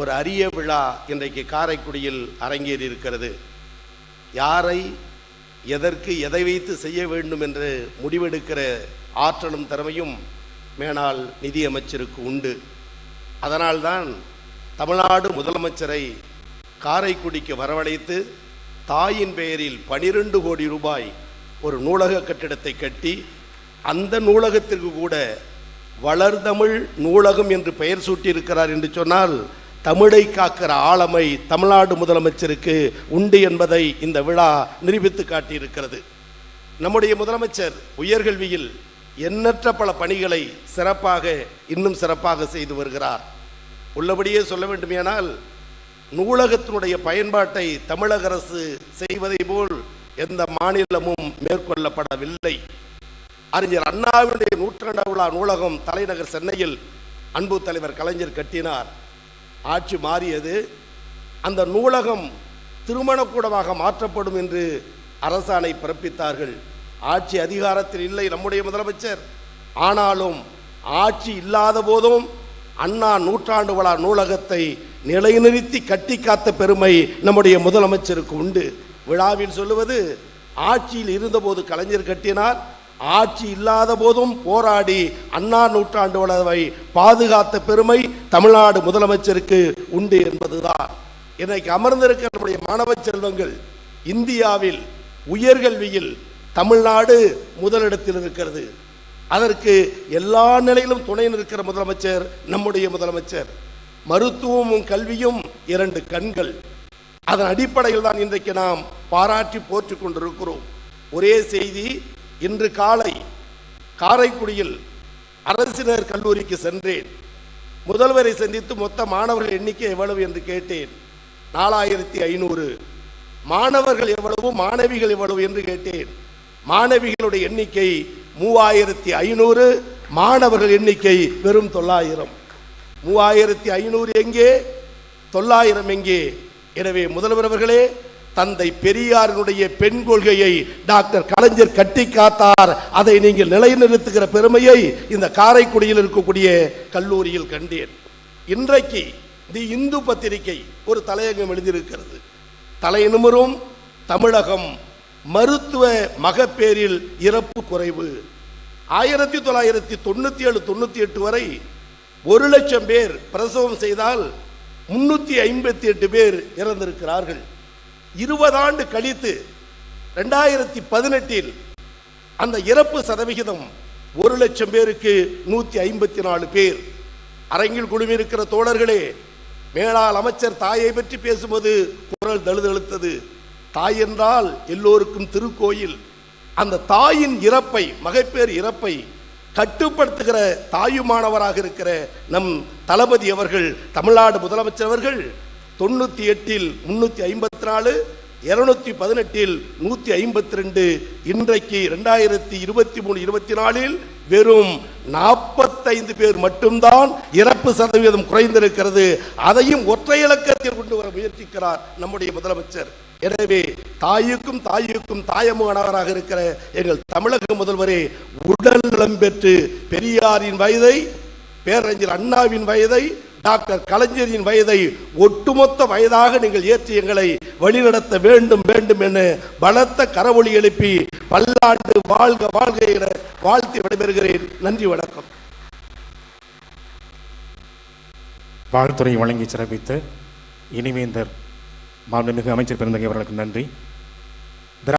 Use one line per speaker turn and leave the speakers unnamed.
ஒரு அரிய விழா இன்றைக்கு காரைக்குடியில் அரங்கேறி இருக்கிறது. யாரை எதற்கு எதை வைத்து செய்ய வேண்டும் என்று முடிவெடுக்கிற ஆற்றலும் திறமையும் மேனால் நிதியமைச்சருக்கு உண்டு. அதனால்தான் தமிழ்நாடு முதலமைச்சரை காரைக்குடிக்கு வரவழைத்து தாயின் பெயரில் பனிரெண்டு கோடி ரூபாய் ஒரு நூலக கட்டிடத்தை கட்டி அந்த நூலகத்திற்கு கூட வளர்தமிழ் நூலகம் என்று பெயர் சூட்டியிருக்கிறார் என்று சொன்னால் தமிழை காக்கிற ஆளுமை தமிழ்நாடு முதலமைச்சருக்கு உண்டு என்பதை இந்த விழா நிரூபித்து காட்டியிருக்கிறது. நம்முடைய முதலமைச்சர் உயர்கல்வியில் எண்ணற்ற பல பணிகளை சிறப்பாக இன்னும் சிறப்பாக செய்து வருகிறார். உள்ளபடியே சொல்ல வேண்டுமேனால் நூலகத்தினுடைய பயன்பாட்டை தமிழக அரசு செய்வதை போல் எந்த மாநிலமும் மேற்கொள்ளப்படவில்லை. அறிஞர் அண்ணாவினுடைய நூற்றாண்டு விழா நூலகம் தலைநகர் சென்னையில் அன்பு தலைவர் கலைஞர் கட்டினார். ஆட்சி மாறியது. அந்த நூலகம் திருமணக்கூடமாக மாற்றப்படும் என்று அரசாணை பிறப்பித்தார்கள். ஆட்சி அதிகாரத்தில் இல்லை நம்முடைய முதலமைச்சர். ஆனாலும் ஆட்சி இல்லாத போதும் அண்ணா நூற்றாண்டு விழா நூலகத்தை நிலைநிறுத்தி கட்டி காத்த பெருமை நம்முடைய முதலமைச்சருக்கு உண்டு. விழாவில் சொல்லுவது ஆட்சியில் இருந்தபோது கலைஞர் கட்டினார் ஆட்சி இல்லாத போதும் போராடி அண்ணா நூற்றாண்டு விழாவை பாதுகாத்த பெருமை தமிழ்நாடு முதலமைச்சருக்கு உண்டு என்பதுதான். இன்னைக்கு அமர்ந்திருக்கிற நம்முடைய மாணவ செல்வங்கள் இந்தியாவில் உயர்கல்வியில் தமிழ்நாடு முதலிடத்தில் இருக்கிறது. அதற்கு எல்லா நிலையிலும் துணை நிற்கிற முதலமைச்சர் நம்முடைய முதலமைச்சர். மருத்துவமும் கல்வியும் இரண்டு கண்கள். அதன் அடிப்படையில் தான் இன்றைக்கு நாம் பாராட்டி போற்றிக் கொண்டிருக்கிறோம். ஒரே செய்தி இன்று காலை காரைக்குடியில் அரசினர் கல்லூரிக்கு சென்றேன். முதல்வரை சந்தித்து மொத்த மாணவர்கள் எண்ணிக்கை எவ்வளவு என்று கேட்டேன். நாலாயிரத்தி ஐநூறு. மாணவர்கள் எவ்வளவு மாணவிகள் எவ்வளவு என்று கேட்டேன். மாணவிகளுடைய எண்ணிக்கை மூவாயிரத்தி ஐநூறு மாணவர்கள் எண்ணிக்கை வெறும் தொள்ளாயிரம். மூவாயிரத்தி ஐநூறு எங்கே? தொள்ளாயிரம் எங்கே? எனவே முதல்வர் அவர்களே தந்தை பெரியாரினுடைய பெண் கொள்கையை டாக்டர் கலைஞர் கட்டி காத்தார். அதை நீங்கள் நிலைநிறுத்துகிற பெருமையை இந்த காரைக்குடியில் இருக்கக்கூடிய கல்லூரியில் கண்டேன். இன்றைக்கு தி இந்து பத்திரிகை ஒரு தலையங்கம் எழுதியிருக்கிறது. தலைநிமிரும் தமிழகம் மருத்துவ மகப்பேரில் இறப்பு குறைவு. ஆயிரத்தி தொள்ளாயிரத்தி தொண்ணூற்றி ஏழு தொண்ணூற்றி எட்டு வரை ஒரு லட்சம் பேர் பிரசவம் செய்தால் முன்னூற்றி ஐம்பத்தி எட்டு பேர் இறந்திருக்கிறார்கள். இருபது ஆண்டு கழித்து ரெண்டாயிரத்தி பதினெட்டில் அந்த இறப்பு சதவிகிதம் ஒரு லட்சம் பேருக்கு நூற்றி ஐம்பத்தி நாலு பேர். அரங்கில் குழுமியிருக்கிற தோழர்களே மேலாள் அமைச்சர் தாயை பற்றி பேசும்போது குரல் தழுதழுத்தது. தாய் என்றால் எல்லோருக்கும் திருக்கோயில். அந்த தாயின் இறப்பை மகைப்பேர் இறப்பை கட்டுப்படுத்துகிற தாயுமானவராக இருக்கிற நம் தளபதி அவர்கள் தமிழ்நாடு முதலமைச்சர் அவர்கள் தொண்ணூத்தி எட்டில் முன்னூத்தி ஐம்பத்தி நாலு இருநூத்தி பதினெட்டில் நூத்தி ஐம்பத்தி ரெண்டு இன்றைக்கு ரெண்டாயிரத்தி இருபத்தி மூணு இருபத்தி நாலில் வெறும் நாற்பத்தைந்து பேர் மட்டும்தான் இறப்பு சதவீதம் குறைந்திருக்கிறது. அதையும் ஒற்றை இலக்கத்தில் கொண்டு வர முயற்சிக்கிறார் நம்முடைய முதலமைச்சர். எனவே தாயுக்கும் தாயுக்கும் தாயமானவராக இருக்கிற எங்கள் தமிழக முதல்வரே உடல் நலம் பெற்று பெரியாரின் வயதை பேரறிஞர் அண்ணாவின் வயதை டாக்டர் கலைஞரின் வயதை ஒட்டுமொத்த வயதாக நீங்கள் ஏற்றி எங்களை வழிநடத்த வேண்டும் வேண்டும் என பலத்த கரவொளி எழுப்பி பல்லாண்டு வாழ்க வாழ்க என வாழ்த்தி விடைபெறுகிறேன். நன்றி வணக்கம்.
வாழ்த்துறை வழங்கி சிறப்பித்த இனிவேந்தர் மாண்புமிகு அமைச்சர் பெருந்தகை அவர்களுக்கு நன்றி.